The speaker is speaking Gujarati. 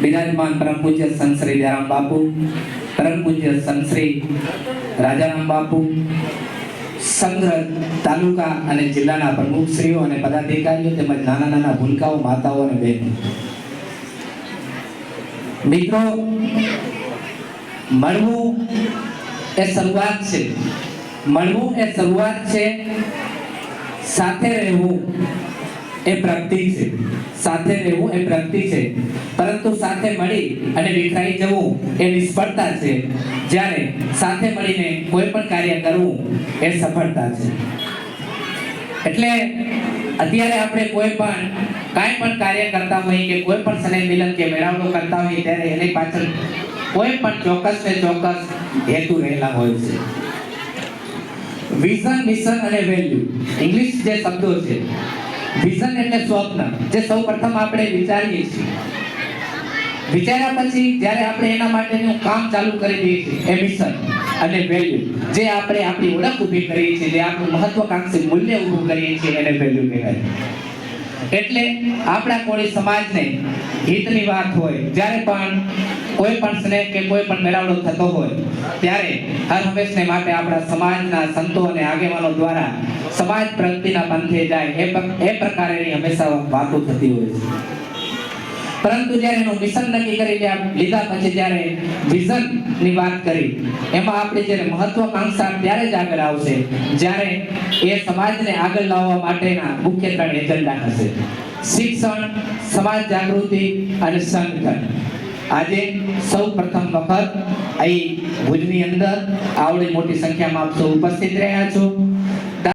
બિરાજમાન પરમ પૂજ્ય સંત શ્રી દયારામ બાપુ પરમ પૂજ્ય સંત શ્રી રાજારામ બાપુ સંગ્રહ તાલુકા અને જિલ્લાના પ્રમુખશ્રીઓ અને પદાધિકારીઓ તેમજ નાના નાના ભૂલકાઓ માતાઓ અને બહેનો મિત્રો મળવું એ શરૂઆત છે મળવું એ શરૂઆત છે સાથે રહેવું એ પ્રગતિ છે. સાથે રહેવું એ પ્રગતિ છે. પરંતુ સાથે મળી અને વિખરાઈ જવું એ નિષ્ફળતા છે. જ્યારે સાથે મળીને કોઈ પણ કાર્ય કરવું એ સફળતા છે. એટલે અત્યારે આપણે કોઈ પણ, કાંઈ પણ કાર્ય કરતા હોઈએ કે કોઈ પણ સ્નેહ મિલન કે મેળાવડો કરતા હોઈએ ત્યારે એની પાછળ કોઈ પણ ચોક્કસ ને ચોક્કસ હેતુ રહેલા હોય છે. વિઝન મિશન અને વેલ્યુ. ઇંગ્લિશ જે શબ્દો છે વિઝન એટલે સ્વપ્ન, જે સૌ પ્રથમ આપણે વિચારીએ છીએ. વિચાર્યા પછી જ્યારે આપણે એના માટેનું કામ ચાલુ કરી દઈએ છીએ, એ મિશન અને વેલ્યુ જે આપણે આપણી ઓળખ ઊભી કરીએ છીએ, જે આપણું મહત્વકાંક્ષી મૂલ્ય ઊભું કરીએ છીએ, એને વેલ્યુ કહેવાય. એટલે આપણા કોઈ સમાજને હિતની વાત હોય, જ્યારે પણ કોઈ પણ સ્નેહ કે કોઈ પણ મેળાવડો થતો હોય, ત્યારે હર હંમેશને માટે આપણા સમાજના સંતો અને આગેવાનો દ્વારા સમાજ પ્રગતિના પંથે જાય. એ એ પ્રકારેની હંમેશા વાતો થતી હોય છે. પરંતુ જ્યારે એનું મિશન નક્કી કરી લીધા પછી જ્યારે વિઝનની વાત કરી, એમાં આપણે જ્યારે મહત્વકાંક્ષા ત્યારે જ આગળ આવશે, જ્યારે એ સમાજને આગળ લાવવા માટેના મુખ્ય ત્રણ એજન્ડા હશે. શિક્ષણ, સમાજ જાગૃતિ અને સંગઠન. આજે સૌ પ્રથમ વખત અહીં ભુજની અંદર આવડી મોટી સંખ્યામાં આપ સૌ ઉપસ્થિત રહ્યા છો.